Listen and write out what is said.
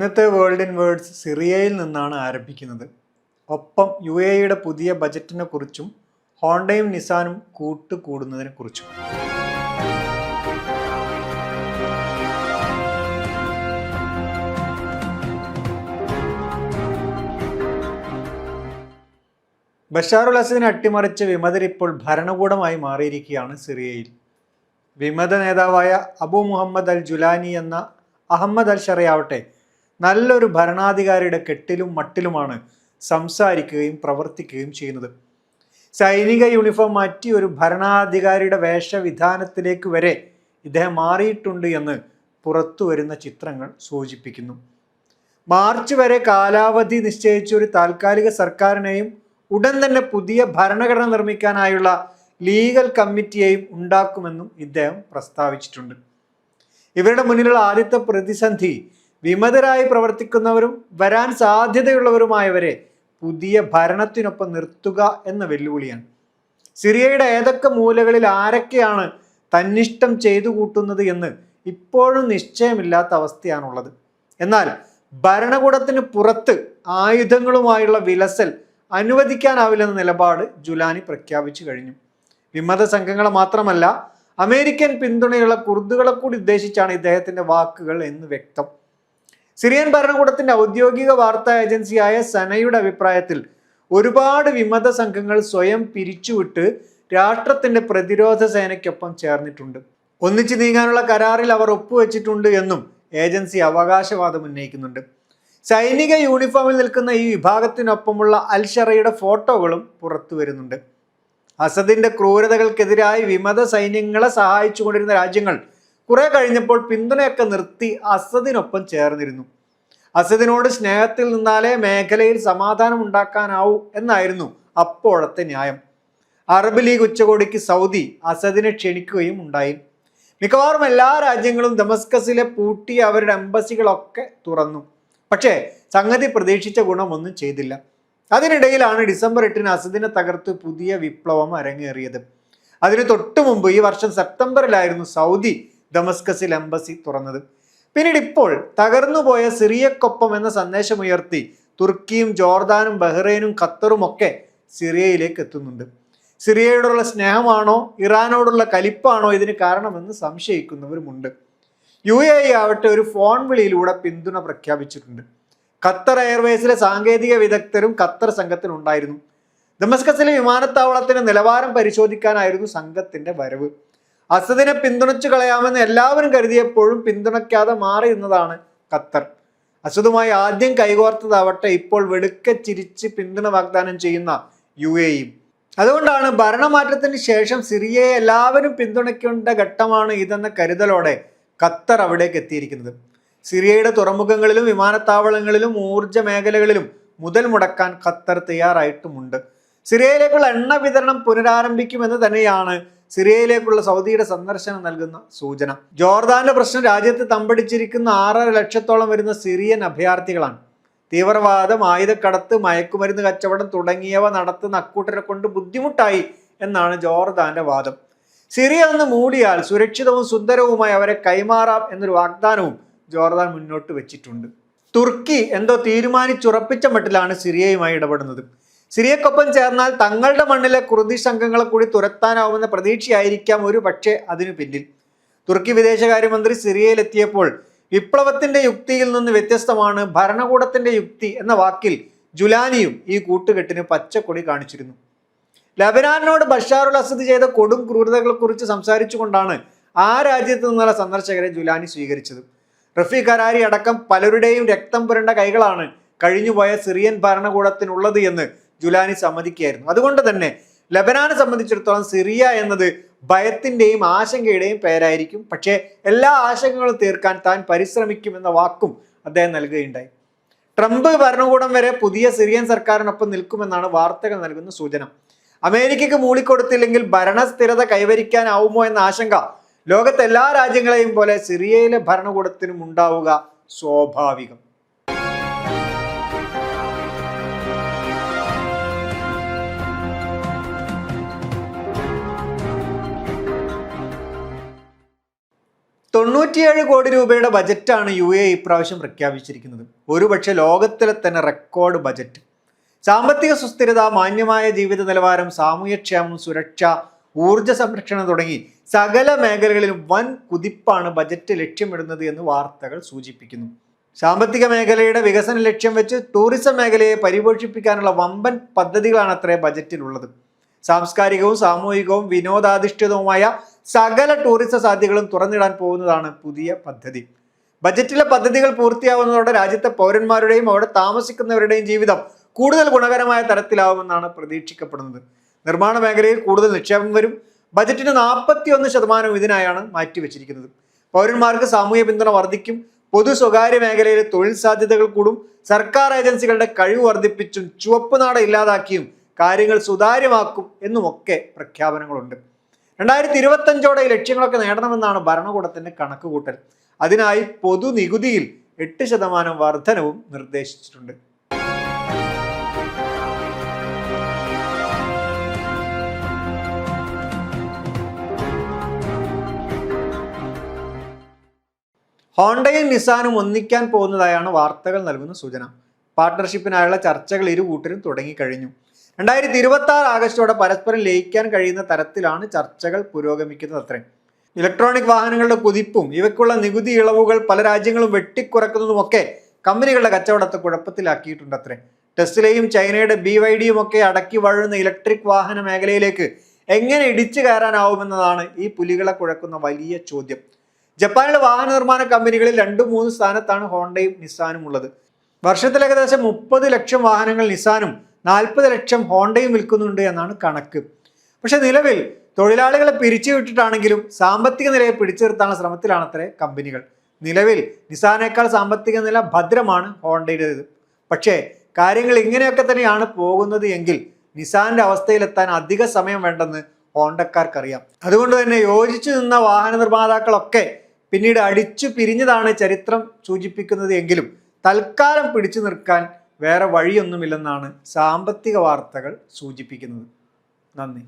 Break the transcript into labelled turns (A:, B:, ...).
A: ഇന്നത്തെ world in words സിറിയയിൽ നിന്നാണ് ആരംഭിക്കുന്നത്. ഒപ്പം യു എയുടെ പുതിയ ബജറ്റിനെ കുറിച്ചും ഹോണ്ടയും നിസാനും കൂട്ടുകൂടുന്നതിനെ കുറിച്ചും. ബഷാറുൽ അസദിനെ അട്ടിമറിച്ച വിമതരിപ്പോൾ ഭരണകൂടമായി മാറിയിരിക്കുകയാണ് സിറിയയിൽ. വിമത നേതാവായ അബു മുഹമ്മദ് അൽ ജുലാനി എന്ന അഹമ്മദ് അൽ ഷറയാവട്ടെ നല്ലൊരു ഭരണാധികാരിയുടെ കെട്ടിലും മട്ടിലുമാണ് സംസാരിക്കുകയും പ്രവർത്തിക്കുകയും ചെയ്യുന്നത്. സൈനിക യൂണിഫോം മാറ്റി ഒരു ഭരണാധികാരിയുടെ വേഷവിധാനത്തിലേക്ക് വരെ ഇദ്ദേഹം മാറിയിട്ടുണ്ട് എന്ന് പുറത്തു വരുന്ന ചിത്രങ്ങൾ സൂചിപ്പിക്കുന്നു. മാർച്ച് വരെ കാലാവധി നിശ്ചയിച്ച ഒരു താൽക്കാലിക സർക്കാരിനെയും ഉടൻ തന്നെ പുതിയ ഭരണഘടന നിർമ്മിക്കാനായുള്ള ലീഗൽ കമ്മിറ്റിയെയും ഉണ്ടാക്കുമെന്നും ഇദ്ദേഹം പ്രസ്താവിച്ചിട്ടുണ്ട്. ഇവരുടെ മുന്നിലുള്ള ആദ്യത്തെ പ്രതിസന്ധി വിമതരായി പ്രവർത്തിക്കുന്നവരും വരാൻ സാധ്യതയുള്ളവരുമായവരെ പുതിയ ഭരണത്തിനൊപ്പം നിർത്തുക എന്ന വെല്ലുവിളിയാണ്. സിറിയയുടെ ഏതൊക്കെ മൂലകളിൽ ആരൊക്കെയാണ് തന്നിഷ്ടം ചെയ്തു കൂട്ടുന്നത് എന്ന് ഇപ്പോഴും നിശ്ചയമില്ലാത്ത അവസ്ഥയാണുള്ളത്. എന്നാൽ ഭരണകൂടത്തിന് പുറത്ത് ആയുധങ്ങളുമായുള്ള വിലസൽ അനുവദിക്കാനാവില്ലെന്ന നിലപാട് ജുലാനി പ്രഖ്യാപിച്ചു കഴിഞ്ഞു. വിമത സംഘങ്ങളെ മാത്രമല്ല അമേരിക്കൻ പിന്തുണയുള്ള കുർദുകളെ കൂടി ഉദ്ദേശിച്ചാണ് ഇദ്ദേഹത്തിന്റെ വാക്കുകൾ എന്ന് വ്യക്തം. സിറിയൻ ഭരണകൂടത്തിന്റെ ഔദ്യോഗിക വാർത്താ ഏജൻസിയായ സനയുടെ അഭിപ്രായത്തിൽ ഒരുപാട് വിമത സംഘങ്ങൾ സ്വയം പിരിച്ചുവിട്ട് രാഷ്ട്രത്തിന്റെ പ്രതിരോധ സേനയ്ക്കൊപ്പം ചേർന്നിട്ടുണ്ട്. ഒന്നിച്ചു നീങ്ങാനുള്ള കരാറിൽ അവർ ഒപ്പുവെച്ചിട്ടുണ്ട് എന്നും ഏജൻസി അവകാശവാദം ഉന്നയിക്കുന്നുണ്ട്. സൈനിക യൂണിഫോമിൽ നിൽക്കുന്ന ഈ വിഭാഗത്തിനൊപ്പമുള്ള അൽഷറയുടെ ഫോട്ടോകളും പുറത്തു വരുന്നുണ്ട്. അസദിന്റെ ക്രൂരതകൾക്കെതിരായി വിമത സൈന്യങ്ങളെ സഹായിച്ചുകൊണ്ടിരുന്ന രാജ്യങ്ങൾ കുറെ കഴിഞ്ഞപ്പോൾ പിന്തുണയൊക്കെ നിർത്തി അസദിനൊപ്പം ചേർന്നിരുന്നു. അസദിനോട് സ്നേഹത്തിൽ നിന്നാലേ മേഖലയിൽ സമാധാനം ഉണ്ടാക്കാനാവൂ എന്നായിരുന്നു അപ്പോഴത്തെ ന്യായം. അറബ് ലീഗ് ഉച്ചകോടിക്ക് സൗദി അസദിനെ ക്ഷണിക്കുകയും ഉണ്ടായി. മിക്കവാറും എല്ലാ രാജ്യങ്ങളും ദമസ്കസിലെ പൂട്ടി അവരുടെ എംബസികളൊക്കെ തുറന്നു. പക്ഷേ സംഗതി പ്രതീക്ഷിച്ച ഗുണമൊന്നും ചെയ്തില്ല. അതിനിടയിലാണ് ഡിസംബർ എട്ടിന് അസദിനെ തകർത്ത് പുതിയ വിപ്ലവം അരങ്ങേറിയത്. അതിന് തൊട്ടു മുമ്പ് ഈ വർഷം സെപ്റ്റംബറിലായിരുന്നു സൗദി ദമസ്കസിൽ എംബസി തുറന്നത്. പിന്നീട് ഇപ്പോൾ തകർന്നുപോയ സിറിയക്കൊപ്പം എന്ന സന്ദേശമുയർത്തി തുർക്കിയും ജോർദാനും ബഹ്റൈനും ഖത്തറും ഒക്കെ സിറിയയിലേക്ക് എത്തുന്നുണ്ട്. സിറിയയോടുള്ള സ്നേഹമാണോ ഇറാനോടുള്ള കലിപ്പാണോ ഇതിന് കാരണമെന്ന് സംശയിക്കുന്നവരുമുണ്ട്. യു എ ആവട്ടെ ഒരു ഫോൺ വിളിയിലൂടെ പിന്തുണ പ്രഖ്യാപിച്ചിട്ടുണ്ട്. ഖത്തർ എയർവേസിലെ സാങ്കേതിക വിദഗ്ധരും ഖത്തർ സംഘത്തിനുണ്ടായിരുന്നു ദമസ്കസിലെ വിമാനത്താവളത്തിന്റെ നിലവാരം പരിശോധിക്കാനായിരുന്നു സംഘത്തിന്റെ വരവ്. അസദിനെ പിന്തുണച്ചു കളയാമെന്ന് എല്ലാവരും കരുതിയപ്പോഴും പിന്തുണയ്ക്കാതെ മാറി നിന്നതാണ് ഖത്തർ. അസദുമായി ആദ്യം കൈകോർത്തതാവട്ടെ ഇപ്പോൾ വെടുക്കെ ചിരിച്ച് പിന്തുണ വാഗ്ദാനം ചെയ്യുന്ന യു അതുകൊണ്ടാണ് ഭരണമാറ്റത്തിന് ശേഷം സിറിയയെ എല്ലാവരും പിന്തുണയ്ക്കേണ്ട ഘട്ടമാണ് ഇതെന്ന കരുതലോടെ ഖത്തർ അവിടേക്ക് എത്തിയിരിക്കുന്നത്. സിറിയയുടെ തുറമുഖങ്ങളിലും വിമാനത്താവളങ്ങളിലും ഊർജ മേഖലകളിലും മുതൽ മുടക്കാൻ ഖത്തർ തയ്യാറായിട്ടുമുണ്ട്. സിറിയയിലേക്കുള്ള എണ്ണ വിതരണം പുനരാരംഭിക്കുമെന്ന് തന്നെയാണ് സിറിയയിലേക്കുള്ള സൗദിയുടെ സന്ദർശനം നൽകുന്ന സൂചന. ജോർദാന്റെ പ്രശ്നം രാജ്യത്ത് തമ്പടിച്ചിരിക്കുന്ന ആറര ലക്ഷത്തോളം വരുന്ന സിറിയൻ അഭയാർത്ഥികളാണ്. തീവ്രവാദം ആയുധക്കടത്ത് മയക്കുമരുന്ന് കച്ചവടം തുടങ്ങിയവ നടത്തുന്ന അക്കൂട്ടരെ കൊണ്ട് ബുദ്ധിമുട്ടായി എന്നാണ് ജോർദാന്റെ വാദം. സിറിയ ഒന്ന് മൂടിയാൽ സുരക്ഷിതവും സുന്ദരവുമായി അവരെ കൈമാറാം എന്നൊരു വാഗ്ദാനവും ജോർദാൻ മുന്നോട്ട് വെച്ചിട്ടുണ്ട്. തുർക്കി എന്തോ തീരുമാനിച്ചുറപ്പിച്ച മട്ടിലാണ് സിറിയയുമായി ഇടപെടുന്നത്. സിറിയക്കൊപ്പം ചേർന്നാൽ തങ്ങളുടെ മണ്ണിലെ കുർദി സംഘങ്ങളെ കൂടി തുരത്താനാവുമെന്ന പ്രതീക്ഷയായിരിക്കാം ഒരു പക്ഷേ അതിനു പിന്നിൽ. തുർക്കി വിദേശകാര്യമന്ത്രി സിറിയയിലെത്തിയപ്പോൾ വിപ്ലവത്തിന്റെ യുക്തിയിൽ നിന്ന് വ്യത്യസ്തമാണ് ഭരണകൂടത്തിന്റെ യുക്തി എന്ന വാക്കിൽ ജുലാനിയും ഈ കൂട്ടുകെട്ടിന് പച്ചക്കൊടി കാണിച്ചിരുന്നു. ലബനാനോട് ബഷാറുൽ അസദ് ചെയ്ത കൊടും ക്രൂരതകളെക്കുറിച്ച് സംസാരിച്ചുകൊണ്ടാണ് ആ രാജ്യത്തു നിന്നുള്ള സന്ദർശകരെ ജുലാനി സ്വീകരിച്ചത്. റഫീഖ് കരാരി അടക്കം പലരുടെയും രക്തം പുരണ്ട കൈകളാണ് കഴിഞ്ഞുപോയ സിറിയൻ ഭരണകൂടത്തിനുള്ളത് എന്ന് ജുലാനി സമ്മതിക്കുകയായിരുന്നു. അതുകൊണ്ട് തന്നെ ലബനാനെ സംബന്ധിച്ചിടത്തോളം സിറിയ എന്നത് ഭയത്തിന്റെയും ആശങ്കയുടെയും പേരായിരിക്കും. പക്ഷേ എല്ലാ ആശങ്കകളും തീർക്കാൻ താൻ പരിശ്രമിക്കുമെന്ന വാക്കും അദ്ദേഹം നൽകുകയുണ്ടായി. ട്രംപ് ഭരണകൂടം വരെ പുതിയ സിറിയൻ സർക്കാരിനൊപ്പം നിൽക്കുമെന്നാണ് വാർത്തകൾ നൽകുന്ന സൂചന. അമേരിക്കയ്ക്ക് മൂളിക്കൊടുത്തില്ലെങ്കിൽ ഭരണസ്ഥിരത കൈവരിക്കാനാവുമോ എന്ന ആശങ്ക ലോകത്തെ എല്ലാ രാജ്യങ്ങളെയും പോലെ സിറിയയിലെ ഭരണകൂടത്തിനും ഉണ്ടാവുക സ്വാഭാവികം. തൊണ്ണൂറ്റിയേഴ് കോടി രൂപയുടെ ബജറ്റാണ് യു എ ഇപ്രാവശ്യം പ്രഖ്യാപിച്ചിരിക്കുന്നത്. ഒരുപക്ഷെ ലോകത്തിലെ തന്നെ റെക്കോർഡ് ബജറ്റ്. സാമ്പത്തിക സുസ്ഥിരത മാന്യമായ ജീവിത നിലവാരം സാമൂഹ്യക്ഷേമം സുരക്ഷ ഊർജ സംരക്ഷണം തുടങ്ങി സകല മേഖലകളിലും വൻ കുതിപ്പാണ് ബജറ്റ് ലക്ഷ്യമിടുന്നത് എന്ന് വാർത്തകൾ സൂചിപ്പിക്കുന്നു. സാമ്പത്തിക മേഖലയുടെ വികസന ലക്ഷ്യം വെച്ച് ടൂറിസം മേഖലയെ പരിപോഷിപ്പിക്കാനുള്ള വമ്പൻ പദ്ധതികളാണ് അത്രേ ബജറ്റിലുള്ളത്. സാംസ്കാരികവും സാമൂഹികവും വിനോദാധിഷ്ഠിതവുമായ സകല ടൂറിസം സാധ്യതകളും തുറന്നിടാൻ പോകുന്നതാണ് പുതിയ പദ്ധതി. ബജറ്റിലെ പദ്ധതികൾ പൂർത്തിയാവുന്നതോടെ രാജ്യത്തെ പൗരന്മാരുടെയും അവിടെ താമസിക്കുന്നവരുടെയും ജീവിതം കൂടുതൽ ഗുണകരമായ തരത്തിലാവുമെന്നാണ് പ്രതീക്ഷിക്കപ്പെടുന്നത്. നിർമ്മാണ മേഖലയിൽ കൂടുതൽ നിക്ഷേപം വരും. ബജറ്റിന് നാൽപ്പത്തി ഒന്ന് ശതമാനം ഇതിനായാണ് മാറ്റിവെച്ചിരിക്കുന്നത്. പൗരന്മാർക്ക് സാമൂഹ്യ പിന്തുണ വർദ്ധിക്കും. പൊതു സ്വകാര്യ മേഖലയിലെ തൊഴിൽ സാധ്യതകൾ കൂടും. സർക്കാർ ഏജൻസികളുടെ കഴിവ് വർദ്ധിപ്പിച്ചും ചുവപ്പ് നാട ഇല്ലാതാക്കിയും കാര്യങ്ങൾ സുതാര്യമാക്കും എന്നുമൊക്കെ പ്രഖ്യാപനങ്ങളുണ്ട്. രണ്ടായിരത്തി ഇരുപത്തഞ്ചോടെ ലക്ഷ്യങ്ങളൊക്കെ നേടണമെന്നാണ് ഭരണകൂടത്തിന്റെ കണക്കുകൂട്ടൽ. അതിനായി പൊതുനികുതിയിൽ എട്ട് ശതമാനം വർധനവും നിർദ്ദേശിച്ചിട്ടുണ്ട്. ഹോണ്ടയും നിസാനും ഒന്നിക്കാൻ പോകുന്നതായാണ് വാർത്തകൾ നൽകുന്ന സൂചന. പാർട്ട്ണർഷിപ്പിനായുള്ള ചർച്ചകൾ ഇരു കൂട്ടരും തുടങ്ങിക്കഴിഞ്ഞു. രണ്ടായിരത്തി ഇരുപത്തി ആറ് ആഗസ്റ്റോടെ പരസ്പരം ലയിക്കാൻ കഴിയുന്ന തരത്തിലാണ് ചർച്ചകൾ പുരോഗമിക്കുന്നത് അത്രയും ഇലക്ട്രോണിക് വാഹനങ്ങളുടെ കുതിപ്പും ഇവയ്ക്കുള്ള നികുതി ഇളവുകൾ പല രാജ്യങ്ങളും വെട്ടിക്കുറക്കുന്നതുമൊക്കെ കമ്പനികളുടെ കച്ചവടത്തെ കുഴപ്പത്തിലാക്കിയിട്ടുണ്ട് അത്രേ. ടെസ്റ്റിലെയും ചൈനയുടെ ബി വൈ ഡിയും ഒക്കെ അടക്കി വഴുന്ന ഇലക്ട്രിക് വാഹന മേഖലയിലേക്ക് എങ്ങനെ ഇടിച്ചു കയറാനാവുമെന്നതാണ് ഈ പുലികളെ കുഴക്കുന്ന വലിയ ചോദ്യം. ജപ്പാനിലെ വാഹന നിർമ്മാണ കമ്പനികളിൽ രണ്ടു മൂന്ന് സ്ഥാനത്താണ് ഹോണ്ടയും നിസാനും ഉള്ളത്. വർഷത്തിൽ ഏകദേശം മുപ്പത് ലക്ഷം വാഹനങ്ങൾ നിസാനും നാൽപ്പത് ലക്ഷം ഹോണ്ടയും വിൽക്കുന്നുണ്ട് എന്നാണ് കണക്ക്. പക്ഷെ നിലവിൽ തൊഴിലാളികളെ പിരിച്ചുവിട്ടിട്ടാണെങ്കിലും സാമ്പത്തിക നിലയെ പിടിച്ചു നിർത്താനുള്ള ശ്രമത്തിലാണ് ശ്രമത്തിലാണത്രേ കമ്പനികൾ. നിലവിൽ നിസാനേക്കാൾ സാമ്പത്തിക നില ഭദ്രമാണ് ഹോണ്ടയുടേത്. പക്ഷേ കാര്യങ്ങൾ ഇങ്ങനെയൊക്കെ തന്നെയാണ് പോകുന്നത് എങ്കിൽ നിസാന്റെ അവസ്ഥയിലെത്താൻ അധിക സമയം വേണ്ടെന്ന് ഹോണ്ടക്കാർക്കറിയാം. അതുകൊണ്ട് തന്നെ യോജിച്ചു നിന്ന വാഹന നിർമ്മാതാക്കളൊക്കെ പിന്നീട് അടിച്ചു പിരിഞ്ഞതാണ് ചരിത്രം സൂചിപ്പിക്കുന്നത് എങ്കിലും തൽക്കാലം പിടിച്ചു നിൽക്കാൻ വേറെ വഴിയൊന്നുമില്ലെന്നാണ് സാമ്പത്തിക വാർത്തകൾ സൂചിപ്പിക്കുന്നത്. നന്ദി.